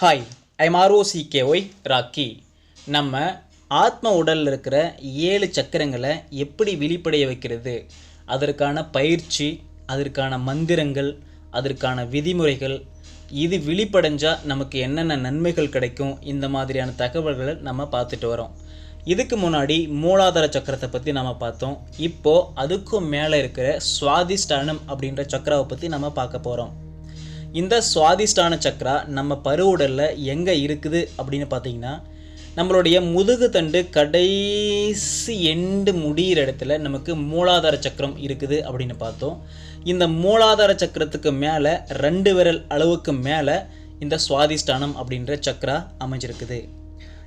Hi I'm Y rakhi நம்ம ஆத்ம உடலில் இருக்கிற ஏழு சக்கரங்களை எப்படி வெளிப்படைய வைக்கிறது? அதற்கான பயிற்சி அதற்கான மந்திரங்கள் அதற்கான விதிமுறைகள் இது விழிப்படைஞ்சால் நமக்கு என்னென்ன நன்மைகள் கிடைக்கும்? இந்த மாதிரியான தகவல்களை நம்ம பார்த்துட்டு வரோம். இதுக்கு முன்னாடி மூலாதார சக்கரத்தை பற்றி நம்ம பார்த்தோம். இப்போது அதுக்கும் மேலே இருக்கிற சுவாதிஷ்டானம் அப்படின்ற சக்கராவை பற்றி நம்ம பார்க்க போகிறோம் இந்த சுவாதிஷ்டான சக்கரா நம்ம பருவுடலில் எங்கே இருக்குது அப்படின்னு பார்த்தீங்கன்னா நம்மளுடைய முதுகு தண்டு கடைசி எண்டு முடிகிற இடத்துல நமக்கு மூலாதார சக்கரம் இருக்குது அப்படின்னு பார்த்தோம். இந்த மூலாதார சக்கரத்துக்கு மேலே ரெண்டு விரல் அளவுக்கு மேலே இந்த சுவாதிஷ்டானம் அப்படின்ற சக்கரா அமைஞ்சிருக்குது.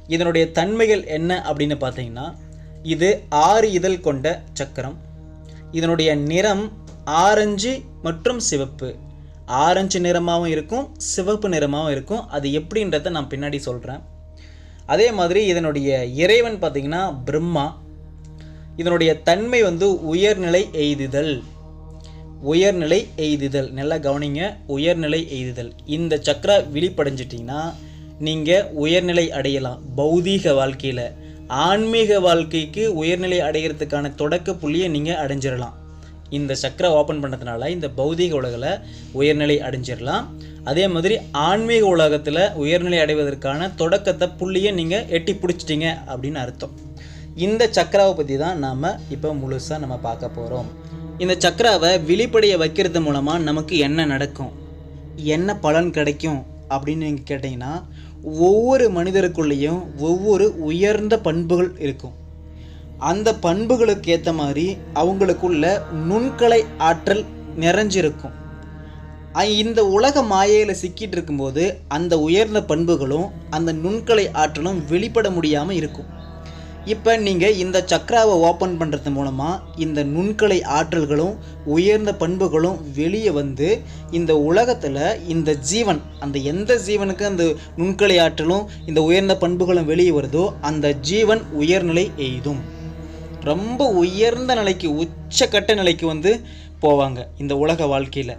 இதனுடைய தன்மைகள் என்ன அப்படின்னு பார்த்தீங்கன்னா இது ஆறு இதழ் கொண்ட சக்கரம். இதனுடைய நிறம் ஆரஞ்சு மற்றும் சிவப்பு. ஆரஞ்சு நிறமாகவும் இருக்கும் சிவப்பு நிறமாகவும் இருக்கும். அது எப்படின்றத நான் பின்னாடி சொல்கிறேன் அதே மாதிரி இதனுடைய இறைவன் பார்த்திங்கன்னா பிரம்மா. இதனுடைய தன்மை வந்து உயர்நிலை எய்துதல். உயர்நிலை எய்துதல். நல்லா கவனிங்க. உயர்நிலை எய்துதல். இந்த சக்கரா விழிப்படைஞ்சிட்டிங்கன்னா நீங்கள் உயர்நிலை அடையலாம். பௌதீக வாழ்க்கையில். ஆன்மீக வாழ்க்கைக்கு உயர்நிலை அடைகிறதுக்கான தொடக்க புள்ளியை நீங்கள் அடைஞ்சிடலாம். இந்த சக்கரை ஓப்பன் பண்ணதுனால இந்த பௌதீக உலகில் உயர்நிலை அடைஞ்சிடலாம் அதே மாதிரி ஆன்மீக உலகத்தில் உயர்நிலை அடைவதற்கான தொடக்கத்தை புள்ளியை நீங்கள் எட்டி பிடிச்சிட்டிங்க அப்படின்னு அர்த்தம். இந்த சக்கராவை பற்றி தான் நாம் இப்போ முழுசாக நம்ம பார்க்க போகிறோம் இந்த சக்கராவை விழிப்படைய வைக்கிறது மூலமாக நமக்கு என்ன நடக்கும்? என்ன பலன் கிடைக்கும்? அப்படின்னு நீங்கள் கேட்டிங்கன்னா ஒவ்வொரு மனிதருக்குள்ளேயும் ஒவ்வொரு உயர்ந்த பண்புகள் இருக்கும். அந்த பண்புகளுக்கு ஏற்ற மாதிரி அவங்களுக்குள்ள நுண்கலை ஆற்றல் நிறைஞ்சிருக்கும். இந்த உலக மாயையில் சிக்கிட்டு இருக்கும்போது அந்த உயர்ந்த பண்புகளும் அந்த நுண்கலை ஆற்றலும் வெளிப்பட முடியாமல் இருக்கும். இப்போ நீங்கள் இந்த சக்கராவை ஓப்பன் பண்ணுறது மூலமாக இந்த நுண்கலை ஆற்றல்களும் உயர்ந்த பண்புகளும் வெளியே வந்து இந்த உலகத்தில் இந்த ஜீவன் அந்த எந்த ஜீவனுக்கு அந்த நுண்கலை ஆற்றலும் இந்த உயர்ந்த பண்புகளும் வெளியே வருதோ அந்த ஜீவன் உயர்நிலை எய்தும். ரொம்ப உயர்ந்த நிலைக்கு உச்சக்கட்ட நிலைக்கு வந்து போவாங்க இந்த உலக வாழ்க்கையில்.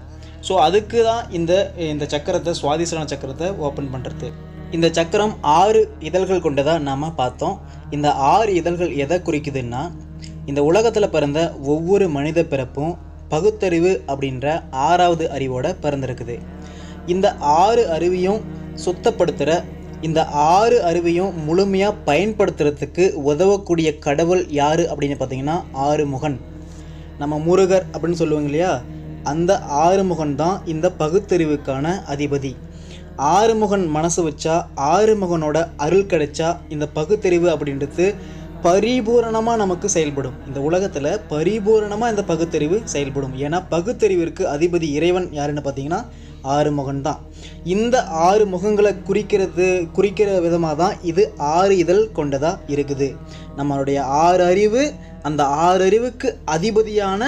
ஸோ அதுக்கு தான் இந்த இந்த சக்கரத்தை சுவாதிசன சக்கரத்தை ஓப்பன் பண்ணுறது இந்த சக்கரம் ஆறு இதழ்கள் கொண்டதாக நாம் பார்த்தோம். இந்த ஆறு இதழ்கள் எதை குறிக்குதுன்னா இந்த உலகத்தில் பிறந்த ஒவ்வொரு மனித பிறப்பும் பகுத்தறிவு அப்படின்ற ஆறாவது அறிவோட பிறந்திருக்குது. இந்த ஆறு அறிவையும் சுத்தப்படுத்துகிற இந்த ஆறு அறிவையும் முழுமையாக பயன்படுத்துறதுக்கு உதவக்கூடிய கடவுள் யார் அப்படின்னு பார்த்தீங்கன்னா ஆறுமுகன். நம்ம முருகர் அப்படின்னு சொல்லுவாங்க இல்லையா? அந்த ஆறுமுகன் தான் இந்த பகுத்தறிவுக்கான அதிபதி. ஆறுமுகன் மனசு வச்சா ஆறுமுகனோட அருள் கிடைச்சா இந்த பகுத்தறிவு அப்படின்றது பரிபூரணமாக நமக்கு செயல்படும். இந்த உலகத்தில் பரிபூரணமாக இந்த பகுத்தறிவு செயல்படும். ஏன்னா பகுத்தறிவிற்கு அதிபதி இறைவன் யாருன்னு பார்த்தீங்கன்னா ஆறுமுகன் தான் இந்த ஆறு முகங்களை குறிக்கிறது குறிக்கிற விதமாக தான் இது ஆறு இதழ் கொண்டதாக இருக்குது. நம்மளுடைய ஆறு அறிவு அந்த ஆறு அறிவுக்கு அதிபதியான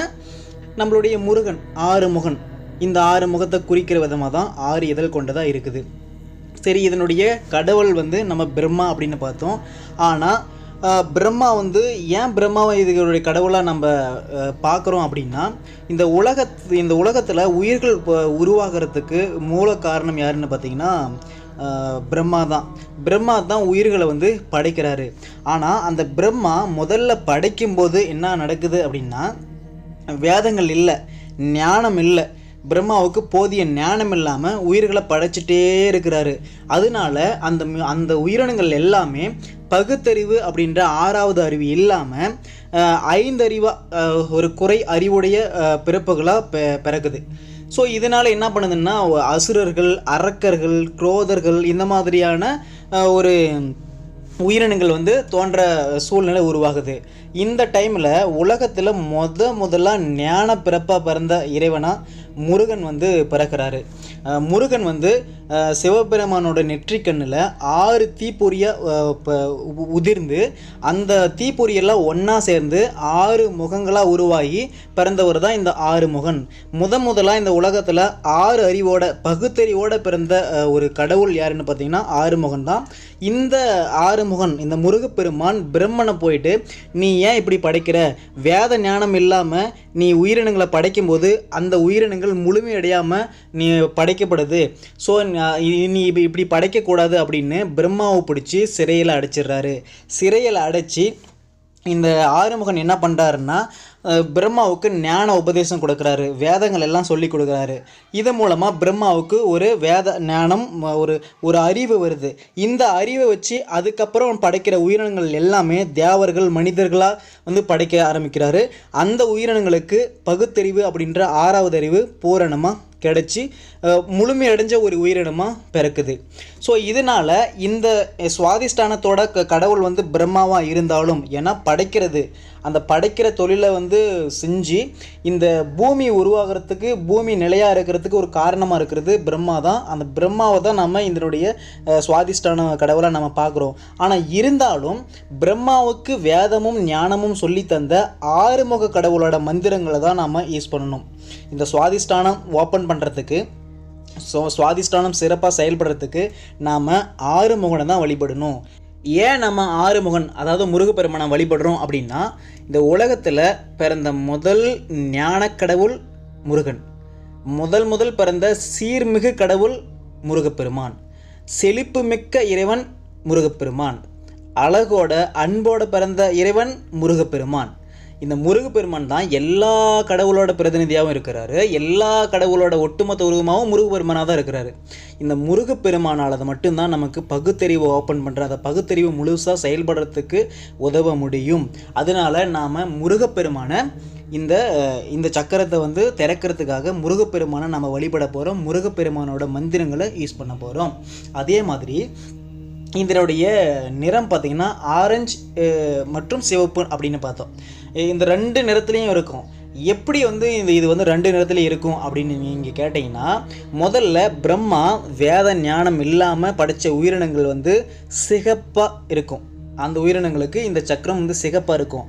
நம்மளுடைய முருகன் ஆறு முகன் இந்த ஆறு முகத்தை குறிக்கிற விதமாக தான் ஆறு இதழ் கொண்டதாக இருக்குது. சரி இதனுடைய கடவுள் வந்து நம்ம பிரம்மா அப்படின்னு பார்த்தோம். ஆனால் பிரம்மா வந்து ஏன் பிரம்மாவை இதுகளுடைய கடவுளாக நம்ம பார்க்குறோம் அப்படின்னா இந்த உலக இந்த உலகத்தில் உயிர்கள் உருவாகிறதுக்கு மூல காரணம் யாருன்னு பார்த்தீங்கன்னா பிரம்மா தான். பிரம்மா தான் உயிர்களை வந்து படைக்கிறாரு. ஆனால் அந்த பிரம்மா முதல்ல படைக்கும்போது என்ன நடக்குது அப்படின்னா வேதங்கள் இல்லை ஞானம் இல்லை. பிரம்மாவுக்கு போதிய ஞானம் இல்லாமல் உயிர்களை படைச்சிட்டே இருக்கிறாரு. அதனால அந்த அந்த உயிரினங்கள் எல்லாமே பகுத்தறிவு அப்படின்ற ஆறாவது அறிவு இல்லாமல் ஐந்தறிவாக ஒரு குறை அறிவுடைய பிறப்புகளாக பெ பிறக்குது. ஸோ இதனால் என்ன பண்ணுதுன்னா அசுரர்கள் அரக்கர்கள் குரோதர்கள் இந்த மாதிரியான ஒரு உயிரினங்கள் வந்து தோன்ற சூழ்நிலை உருவாகுது. இந்த டைமில் உலகத்தில் முத முதலாக ஞான பிறப்பாக பிறந்த இறைவனாக முருகன் வந்து பிறக்கிறாரு. முருகன் வந்து சிவபெருமானோட நெற்றிக்கண்ணில் ஆறு தீப்பொறியாக உதிர்ந்து அந்த தீப்பொறியெல்லாம் ஒன்றா சேர்ந்து ஆறு முகங்களாக உருவாகி பிறந்தவர் தான் இந்த ஆறு முகன். முத முதலாக இந்த உலகத்தில் ஆறு அறிவோட பகுத்தறிவோட பிறந்த ஒரு கடவுள் யாருன்னு பார்த்தீங்கன்னா ஆறுமுகன் தான். இந்த ஆறுமுகன் இந்த முருகப்பெருமான் பிரம்மனை போயிட்டு நீ ஏன் இப்படி படைக்கிற? வேத ஞானம் இல்லாமல் நீ உயிரினங்களை படைக்கும்போது அந்த உயிரினங்கள் உயிரினங்கள் முழுமையடையாமல் நீ படைக்கப்படுது. ஸோ நீ இப்ப- இப்படி படைக்கக்கூடாது அப்படின்னு பிரம்மாவை பிடிச்சி சிறையில் அடைச்சிடுறாரு. சிறையில் அடைச்சி இந்த ஆறுமுகன் என்ன பண்ணுறாருன்னா பிரம்மாவுக்கு ஞான உபதேசம் கொடுக்குறாரு. வேதங்கள் எல்லாம் சொல்லி கொடுக்குறாரு. இது மூலமாக பிரம்மாவுக்கு ஒரு வேத ஞானம் ஒரு ஒரு அறிவு வருது. இந்த அறிவை வச்சு அதுக்கப்புறம் படைக்கிற உயிரினங்கள் எல்லாமே தேவர்கள் மனிதர்களாக வந்து படைக்க ஆரம்பிக்கிறாரு. அந்த உயிரினங்களுக்கு பகுத்தறிவு அப்படின்ற ஆறாவது அறிவு பூரணமாக கிடைச்சி முழுமையடைஞ்ச ஒரு உயிரினமாக பிறக்குது. ஸோ இதனால் இந்த சுவாதிஷ்டானத்தோட க- கடவுள் வந்து பிரம்மாவாக இருந்தாலும் ஏன்னா படைக்கிறது அந்த படைக்கிற தொழிலை வந்து செஞ்சு இந்த பூமி உருவாகிறதுக்கு பூமி நிலையாக இருக்கிறதுக்கு ஒரு காரணமாக இருக்கிறது பிரம்மா தான். அந்த பிரம்மாவை தான் நம்ம இதனுடைய சுவாதிஷ்டான கடவுளை நம்ம பார்க்குறோம். ஆனால் இருந்தாலும் பிரம்மாவுக்கு வேதமும் ஞானமும் சொல்லி தந்த ஆறுமுக கடவுளோட மந்திரங்களை தான் நாம் யூஸ் பண்ணணும். இந்த சுவாதிஷ்டானம் ஓப்பன் பண்ணுறதுக்கு ஸோ சுவாதிஷ்டானம் சிறப்பாக செயல்படுறதுக்கு நாம் ஆறுமுகனை தான் வழிபடணும். ஏன் நம்ம ஆறுமுகன் அதாவது முருகப்பெருமானை வழிபடுறோம் அப்படின்னா இந்த உலகத்தில் பிறந்த முதல் ஞானக்கடவுள் முருகன். முதல் முதல் பிறந்த சீர்மிகு கடவுள் முருகப்பெருமான். செழிப்பு மிக்க இறைவன் முருகப்பெருமான். அழகோட அன்போட பிறந்த இறைவன் முருகப்பெருமான். இந்த முருகப்பெருமான் தான் எல்லா கடவுளோட பிரதிநிதியாகவும் இருக்கிறாரு. எல்லா கடவுளோட ஒட்டுமொத்த உருவமாகவும் முருகப்பெருமானாக தான் இருக்கிறாரு. இந்த முருகப்பெருமானால் அதை மட்டும்தான் நமக்கு பகுத்தறிவு ஓப்பன் பண்ணுற அந்த பகுத்தறிவு முழுசாக செயல்படுறதுக்கு உதவ முடியும். அதனால நாம் முருகப்பெருமானை இந்த இந்த சக்கரத்தை வந்து திறக்கிறதுக்காக முருகப்பெருமானை நம்ம வழிபட போகிறோம் முருகப்பெருமானோட மந்திரங்களை யூஸ் பண்ண போகிறோம் அதே மாதிரி இதனுடைய நிறம் பார்த்திங்கன்னா ஆரஞ்சு மற்றும் சிவப்பு அப்படின்னு பார்த்தோம். இந்த ரெண்டு நிறத்துலேயும் இருக்கும். எப்படி வந்து இந்த இது வந்து ரெண்டு நிறத்துலையும் இருக்கும் அப்படின்னு நீங்கள் கேட்டிங்கன்னா முதல்ல பிரம்மா வேத ஞானம் இல்லாமல் படித்த உயிரினங்கள் வந்து சிகப்பாக இருக்கும். அந்த உயிரினங்களுக்கு இந்த சக்கரம் வந்து சிகப்பாக இருக்கும்.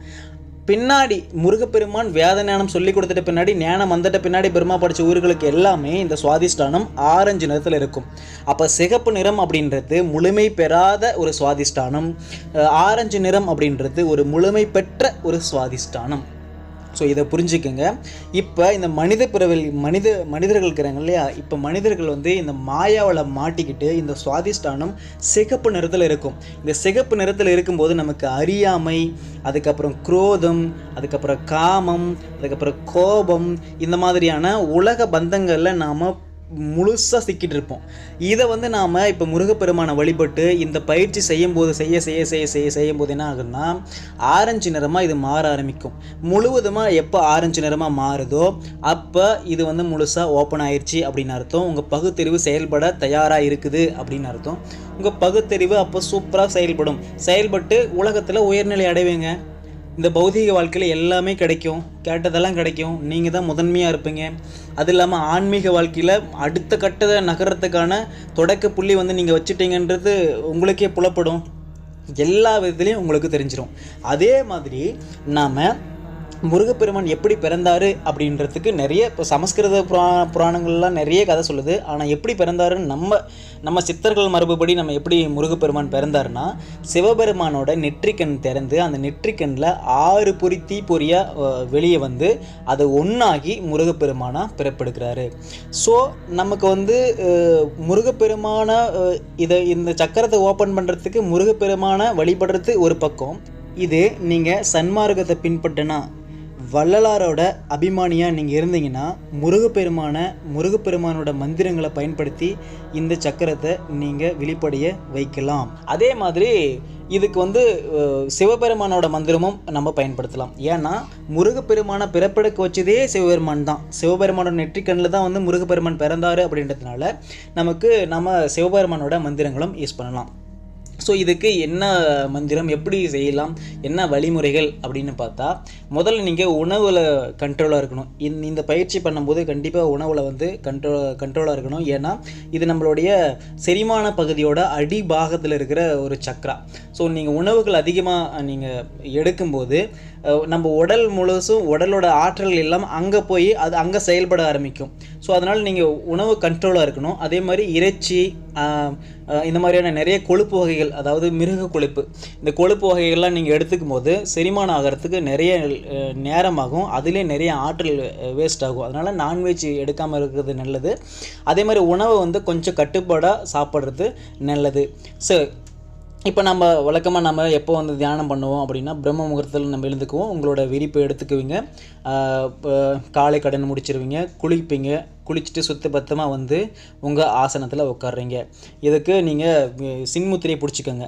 பின்னாடி முருகப்பெருமான் வேத ஞானம் சொல்லி கொடுத்துட்ட பின்னாடி ஞானம் வந்துட்ட பின்னாடி பெருமா படித்த ஊர்களுக்கு எல்லாமே இந்த சுவாதிஷ்டானம் ஆரஞ்சு நிறத்தில் இருக்கும். அப்போ சிகப்பு நிறம் அப்படின்றது முழுமை பெறாத ஒரு சுவாதிஷ்டானம். ஆரஞ்சு நிறம் அப்படின்றது ஒரு முழுமை பெற்ற ஒரு சுவாதிஷ்டானம். ஸோ இதை புரிஞ்சுக்கோங்க. இப்போ இந்த மனித பிறவில் மனித மனிதர்கள் இருக்கிறாங்க இல்லையா? இப்போ மனிதர்கள் வந்து இந்த மாயாவில் மாட்டிக்கிட்டு இந்த சுவாதிஷ்டானம் சிகப்பு நிறத்தில் இருக்கும். இந்த சிகப்பு நிறத்தில் இருக்கும்போது நமக்கு அறியாமை அதுக்கப்புறம் குரோதம் அதுக்கப்புறம் காமம் அதுக்கப்புறம் கோபம் இந்த மாதிரியான உலக பந்தங்களில் நாம் முழுசாக சிக்கிட்டு இருப்போம். இதை வந்து நாம் இப்போ முருகப்பெருமானை வழிபட்டு இந்த பயிற்சி செய்யும்போது செய்ய செய்ய செய்ய செய்ய செய்யும் போது என்ன ஆகுன்னா ஆரஞ்சு நிறமாக இது மாற ஆரம்பிக்கும். முழுவதுமாக எப்போ ஆரஞ்சு நிறமாக மாறுதோ அப்போ இது வந்து முழுசாக ஓப்பன் ஆயிடுச்சு அப்படின்னு அர்த்தம். உங்கள் பகுத்தறிவு செயல்பட தயாராக இருக்குது அப்படின்னு அர்த்தம். உங்கள் பகுத்தறிவு அப்போ சூப்பராக செயல்படும். செயல்பட்டு உலகத்தில் உயர்நிலை அடைவீங்க. இந்த பௌதீக வாழ்க்கையில் எல்லாமே கிடைக்கும். கேட்டதெல்லாம் கிடைக்கும். நீங்கள் தான் முதன்மையாக இருப்பீங்க. அது இல்லாமல் ஆன்மீக வாழ்க்கையில் அடுத்த கட்டத்தை நகரத்துக்கான தொடக்க புள்ளி வந்து நீங்கள் வச்சுட்டீங்கன்றது உங்களுக்கே புலப்படும். எல்லா விதத்துலேயும் உங்களுக்கு தெரிஞ்சிடும் அதே மாதிரி நாம் முருகப்பெருமான் எப்படி பிறந்தாரு அப்படின்றதுக்கு நிறைய இப்போ சமஸ்கிருத புரா புராணங்கள்லாம் நிறைய கதை சொல்லுது. ஆனால் எப்படி பிறந்தாருன்னு நம்ம நம்ம சித்தர்கள் மரபுபடி நம்ம எப்படி முருகப்பெருமான் பிறந்தாருன்னா சிவபெருமானோட நெற்றிக்கண் திறந்து அந்த நெற்றிக்கண்ணில் ஆறு பொறி தீ பொறியாக வெளியே வந்து அதை ஒன்றாகி முருகப்பெருமானாக பிறப்பெடுக்கிறாரு ஸோ நமக்கு வந்து முருகப்பெருமான இதை இந்த சக்கரத்தை ஓப்பன் பண்ணுறதுக்கு முருகப்பெருமானை வழிபடுறது ஒரு பக்கம். இது நீங்கள் சன்மார்க்கத்தை பின்பற்றினா வள்ளலாரோட அபிமானியாக நீங்கள் இருந்தீங்கன்னா முருகப்பெருமான முருகப்பெருமானோட மந்திரங்களை பயன்படுத்தி இந்த சக்கரத்தை நீங்கள் வெளிப்படைய வைக்கலாம். அதே மாதிரி இதுக்கு வந்து சிவபெருமானோட மந்திரமும் நம்ம பயன்படுத்தலாம். ஏன்னா முருகப்பெருமானை பிறப்பெடுக்க வச்சதே சிவபெருமான் தான். சிவபெருமானோட நெற்றிக்கண்ணில் தான் வந்து முருகப்பெருமான் பிறந்தார் அப்படின்றதுனால நமக்கு நம்ம சிவபெருமானோட மந்திரங்களும் யூஸ் பண்ணலாம். ஸோ இதுக்கு என்ன மந்திரம் எப்படி செய்யலாம் என்ன வழிமுறைகள் அப்படின்னு பார்த்தா முதல்ல நீங்கள் உணவில் கண்ட்ரோலாக இருக்கணும். இந் இந்த பயிற்சி பண்ணும்போது கண்டிப்பாக உணவில் வந்து கண்ட்ரோ கண்ட்ரோலாக இருக்கணும். ஏன்னா இது நம்மளுடைய செரிமான பகுதியோட அடி பாகத்தில் இருக்கிற ஒரு சக்ரா. ஸோ நீங்கள் உணவுகள் அதிகமாக நீங்கள் எடுக்கும்போது நம்ம உடல் முழுசும் உடலோட ஆற்றல் எல்லாம் அங்கே போய் அது அங்கே செயல்பட ஆரம்பிக்கும். ஸோ அதனால் நீங்கள் உணவு கண்ட்ரோலாக இருக்கணும். அதே மாதிரி இறைச்சி இந்த மாதிரியான நிறைய கொழுப்பு வகைகள் அதாவது மிருக கொழுப்பு. இந்த கொழுப்பு வகைகள்லாம் நீங்கள் எடுத்துக்கும் போது செரிமானம் ஆகிறதுக்கு நிறைய நேரமாகும். அதிலே நிறைய ஆற்றல் வேஸ்ட் ஆகும். அதனால் நான்வெஜ் எடுக்காமல் இருக்கிறது நல்லது. அதே மாதிரி உணவை வந்து கொஞ்சம் கட்டுப்பாடாக சாப்பிட்றது நல்லது. ஸோ இப்போ நம்ம வழக்கமாக நம்ம எப்போ வந்து தியானம் பண்ணுவோம் அப்படின்னா பிரம்ம முகூர்த்தத்தில் நம்ம எழுந்துக்குவோம். உங்களோட விரிப்பை எடுத்துக்குவீங்க. காலை கடன் முடிச்சிருவீங்க. குளிப்பீங்க. குளிச்சுட்டு சுத்த பத்தமாக வந்து உங்கள் ஆசனத்தில் உட்காடுறீங்க இதுக்கு நீங்கள் சின்முத்திரையை பிடிச்சிக்கோங்க.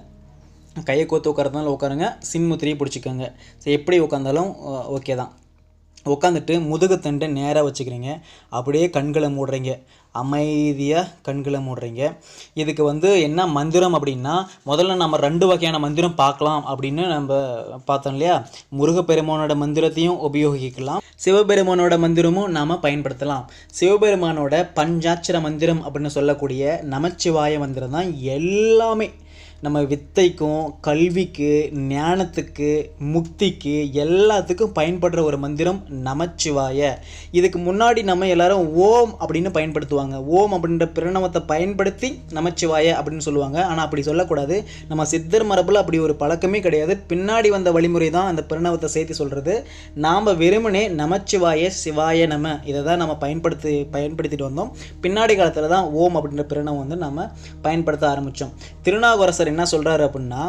கையை கோத்து உட்காரதுனால உட்காருங்க. சின்முத்திரியை பிடிச்சிக்கோங்க. ஸோ எப்படி உட்காந்தாலும் ஓகே தான். உட்காந்துட்டு முதுகுத்தண்டை நேராக வச்சுக்கிறீங்க. அப்படியே கண்களை மூடுறீங்க. அமைதியாக கண்களை மூடுறீங்க. இதுக்கு வந்து என்ன மந்திரம் அப்படின்னா முதல்ல நம்ம ரெண்டு வகையான மந்திரம் பார்க்கலாம் அப்படின்னு நம்ம பார்த்தோம் இல்லையா? முருகப்பெருமானோட மந்திரத்தையும் உபயோகிக்கலாம். சிவபெருமானோட மந்திரமும் நாம் பயன்படுத்தலாம். சிவபெருமானோட பஞ்சாட்சர மந்திரம் அப்படின்னு சொல்லக்கூடிய நமச்சிவாய மந்திரம் தான் எல்லாமே. நம்ம வித்தைக்கும் கல்விக்கு ஞானத்துக்கு முக்திக்கு எல்லாத்துக்கும் பயன்படுற ஒரு மந்திரம் நமச்சிவாய. இதுக்கு முன்னாடி நம்ம எல்லாரும் ஓம் அப்படின்னு பயன்படுத்துவாங்க. ஓம் அப்படின்ற பிரணவத்தை பயன்படுத்தி நமச்சிவாய அப்படின்னு சொல்லுவாங்க. ஆனால் அப்படி சொல்லக்கூடாது. நம்ம சித்தர் மரபில் அப்படி ஒரு பழக்கமே கிடையாது. பின்னாடி வந்த வழிமுறை தான் அந்த பிரணவத்தை சேர்த்து சொல்கிறது நாம் வெறுமனே நமச்சிவாய சிவாய நம. இதை தான் நம்ம பயன்படுத்தி பயன்படுத்திட்டு வந்தோம். பின்னாடி காலத்தில் தான் ஓம் அப்படின்ற பிரணவம் வந்து நம்ம பயன்படுத்த ஆரம்பித்தோம் திருநாவுக்கரசர் என்ன சொல்கிறாரு அப்படின்னா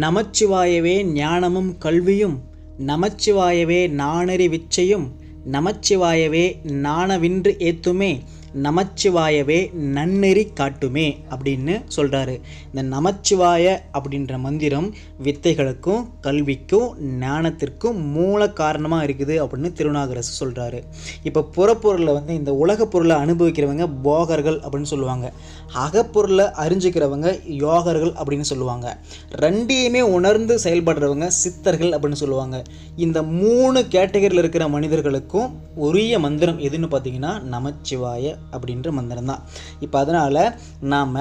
நமச்சிவாயவே ஞானமும் கல்வியும் நமச்சிவாயவே நாணறி விச்சையும் நமச்சிவாயவே நாணவின்று ஏத்துமே நமச்சிவாயவே நன்னெறி காட்டுமே அப்படின்னு சொல்கிறாரு இந்த நமச்சிவாய அப்படின்ற மந்திரம் வித்தைகளுக்கும் கல்விக்கும் ஞானத்திற்கும் மூல காரணமாக இருக்குது அப்படின்னு திருநாகரசு சொல்கிறாரு இப்போ புறப்பொருளை வந்து இந்த உலகப் பொருளை அனுபவிக்கிறவங்க போகர்கள் அப்படின்னு சொல்லுவாங்க. அகப்பொருளை அறிஞ்சிக்கிறவங்க யோகர்கள் அப்படின்னு சொல்லுவாங்க. ரெண்டையுமே உணர்ந்து செயல்படுறவங்க சித்தர்கள் அப்படின்னு சொல்லுவாங்க. இந்த மூணு கேட்டகரியில் இருக்கிற மனிதர்களுக்கும் உரிய மந்திரம் எதுன்னு பார்த்தீங்கன்னா நமச்சிவாய அப்படின்ற மந்திரம் தான் இப்போ அதனால் நாம்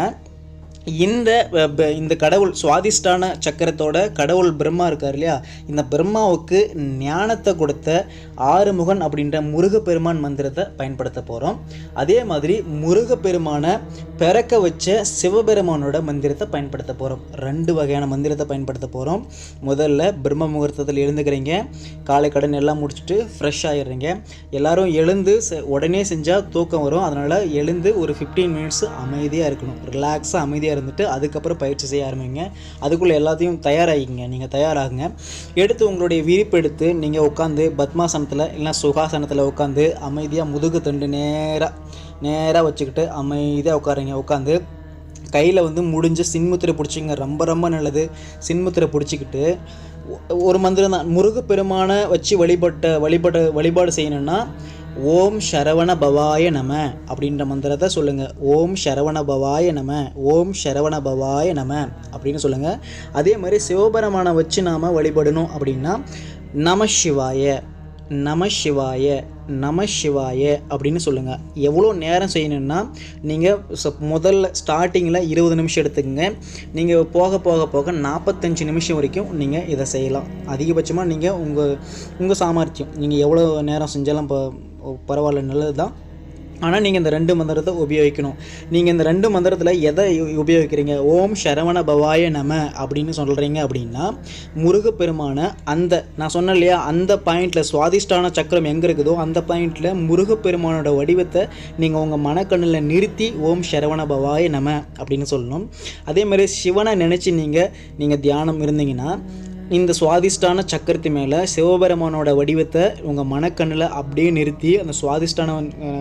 இந்த இந்த கடவுள் சுவாதிஷ்டான சக்கரத்தோட கடவுள் பிரம்மா இருக்கார் இல்லையா? இந்த பிரம்மாவுக்கு ஞானத்தை கொடுத்த ஆறுமுகன் அப்படின்ற முருகப்பெருமான் மந்திரத்தை பயன்படுத்த போகிறோம் அதே மாதிரி முருகப்பெருமானை பிறக்க வச்ச சிவபெருமானோட மந்திரத்தை பயன்படுத்த போகிறோம் ரெண்டு வகையான மந்திரத்தை பயன்படுத்த போகிறோம் முதல்ல பிரம்ம முகூர்த்தத்தில் எழுந்துக்கிறீங்க. காலை கடன் எல்லாம் முடிச்சுட்டு ஃப்ரெஷ் ஆகிடுறீங்க எல்லோரும் எழுந்து செ- உடனே செஞ்சால் தூக்கம் வரும். அதனால் எழுந்து ஒரு ஃபிஃப்டீன் மினிட்ஸ் அமைதியாக இருக்கணும். ரிலாக்ஸாக அமைதியாக இருந்துட்டு அதுக்கப்புறம் பயிற்சி செய்ய ஆரம்பிங்க. அதுக்குள்ளே எல்லாத்தையும் தயாராகிங்க. நீங்கள் தயாராகுங்க. எடுத்து உங்களுடைய விரிப்பு எடுத்து நீங்கள் உட்காந்து பத்மாசனத்தில் இல்லைன்னா சுகாசனத்தில் உட்காந்து அமைதியாக முதுகு தண்டு நேராக நேராக வச்சுக்கிட்டு அமைதியாக உட்காருங்க. உட்காந்து கையில் வந்து முடிஞ்ச சின்முத்திரை பிடிச்சிங்க ரொம்ப ரொம்ப நல்லது. சின்முத்திரை பிடிச்சிக்கிட்டு ஒ- ஒரு மந்திரம் தான் முருகப்பெருமானை வச்சு வழிபட்ட வழிபட வழிபாடு செய்யணும்னா ஓம் சரவண பவாய நம அப்படின்ற மந்திரத்தை சொல்லுங்கள் ஓம் சரவண பவாய நம ஓம் சரவண பவாய நம அப்படின்னு சொல்லுங்கள் அதே மாதிரி சிவபெருமானை வச்சு நாம் வழிபடணும் அப்படின்னா நம சிவாய நம சிவாய நம சிவாய அப்படின்னு சொல்லுங்கள் எவ்வளோ நேரம் செய்யணும்னா நீங்கள் முதல்ல ஸ்டார்டிங்கில் இருபது நிமிஷம் எடுத்துக்கங்க. நீங்கள் போக போக போக நாற்பத்தஞ்சு நிமிஷம் வரைக்கும் நீங்கள் இதை செய்யலாம். அதிகபட்சமாக நீங்கள் உங்கள் உங்கள் சாமர்த்தியம். நீங்கள் எவ்வளோ நேரம் செஞ்சாலும் இப்போ பரவாயில்ல நல்லது தான் ஆனால் நீங்கள் இந்த ரெண்டு மந்திரத்தை உபயோகிக்கணும். நீங்கள் இந்த ரெண்டு மந்திரத்தில் எதை உபயோகிக்கிறீங்க? ஓம் சரவண பவாய நம அப்படின்னு சொல்கிறீங்க அப்படின்னா முருகப்பெருமான அந்த நான் சொன்னேன் இல்லையா அந்த பாயிண்டில் சுவாதிஷ்டான சக்கரம் எங்கே இருக்குதோ அந்த பாயிண்டில் முருகப்பெருமானோட வடிவத்தை நீங்கள் உங்கள் மனக்கண்ணில் நிறுத்தி ஓம் சரவண பவாய நம அப்படின்னு சொல்லணும். அதே மாதிரி சிவனை நினச்சி நீங்கள் நீங்கள் தியானம் இருந்தீங்கன்னா இந்த சுவாதிஷ்டான சக்கரத்து மேலே சிவபெருமானோட வடிவத்தை உங்கள் மனக்கண்ணில் அப்படியே நிறுத்தி அந்த சுவாதிஷ்டான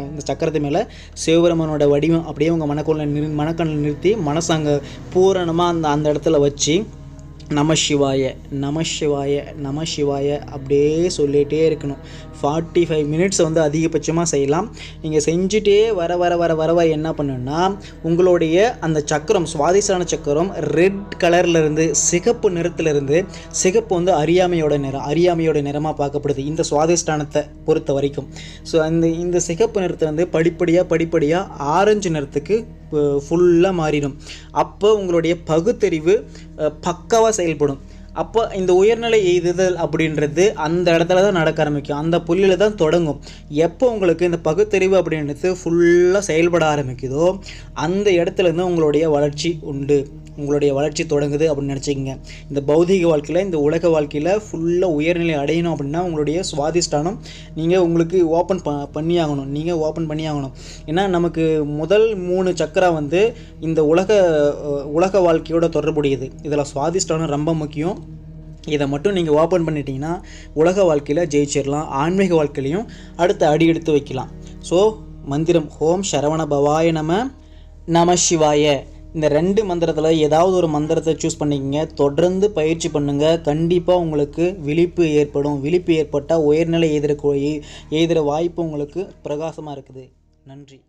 இந்த சக்கரத்து மேலே சிவபெருமானோட வடிவம் அப்படியே உங்கள் மனக்கண்ணில் நிறு மனக்கண்ணில் நிறுத்தி மனசு அங்கே பூரணமாக அந்த அந்த இடத்துல வச்சு நம சிவாய நம சிவாய நம சிவாய அப்படியே சொல்லிகிட்டே இருக்கணும். ஃபார்ட்டி ஃபைவ் மினிட்ஸ் வந்து அதிகபட்சமாக செய்யலாம். நீங்கள் செஞ்சுட்டே வர வர வர வர வர என்ன பண்ணுன்னா உங்களுடைய அந்த சக்கரம் சுவாதிசான சக்கரம் ரெட் கலர்லேருந்து சிகப்பு நிறத்துலேருந்து சிகப்பு வந்து அறியாமையோட நிறம் அறியாமையோட நிறமாக பார்க்கப்படுது இந்த சுவாதிஷ்டானத்தை பொறுத்த வரைக்கும். ஸோ அந்த இந்த சிகப்பு நிறத்துலேருந்து படிப்படியாக படிப்படியாக ஆரஞ்சு நிறத்துக்கு ஃபுல்லாக மாறிடும். அப்போ உங்களுடைய பகுத்தறிவு பக்காவாக செயல்படும். அப்போ இந்த உயர்நிலை எய்துதல் அப்படின்றது அந்த இடத்துல தான் நடக்க ஆரம்பிக்கும். அந்த புள்ளியில் தான் தொடங்கும். எப்போ உங்களுக்கு இந்த பகுத்தறிவு அப்படின்றது ஃபுல்லாக செயல்பட ஆரம்பிக்குதோ அந்த இடத்துல இருந்து உங்களுடைய வளர்ச்சி உண்டு. உங்களுடைய வளர்ச்சி தொடங்குது அப்படின்னு நினச்சிக்கங்க. இந்த பௌதீக வாழ்க்கையில் இந்த உலக வாழ்க்கையில் ஃபுல்லாக உயர்நிலை அடையணும் அப்படின்னா உங்களுடைய சுவாதிஷ்டானம் நீங்கள் உங்களுக்கு ஓப்பன் ப பண்ணியாகணும். நீங்கள் ஓப்பன் பண்ணியாகணும். ஏன்னா நமக்கு முதல் மூணு சக்கரா வந்து இந்த உலக உலக வாழ்க்கையோட தொடர்புடையது. இதில் சுவாதிஷ்டானம் ரொம்ப முக்கியம். இதை மட்டும் நீங்கள் ஓப்பன் பண்ணிட்டீங்கன்னா உலக வாழ்க்கையில் ஜெயிச்சிடலாம் ஆன்மீக வாழ்க்கையிலையும் அடுத்த அடி எடுத்து வைக்கலாம். ஸோ மந்திரம் ஹோம் சரவண பவாய நம நம சிவாய. இந்த ரெண்டு மந்திரத்தில் ஏதாவது ஒரு மந்திரத்தை சூஸ் பண்ணிக்கங்க. தொடர்ந்து பயிற்சி பண்ணுங்கள் கண்டிப்பாக உங்களுக்கு விழிப்பு ஏற்படும். விழிப்பு ஏற்பட்டால் உயர்நிலை எதிர எய்துகிற வாய்ப்பு உங்களுக்கு பிரகாசமாக இருக்குது. நன்றி.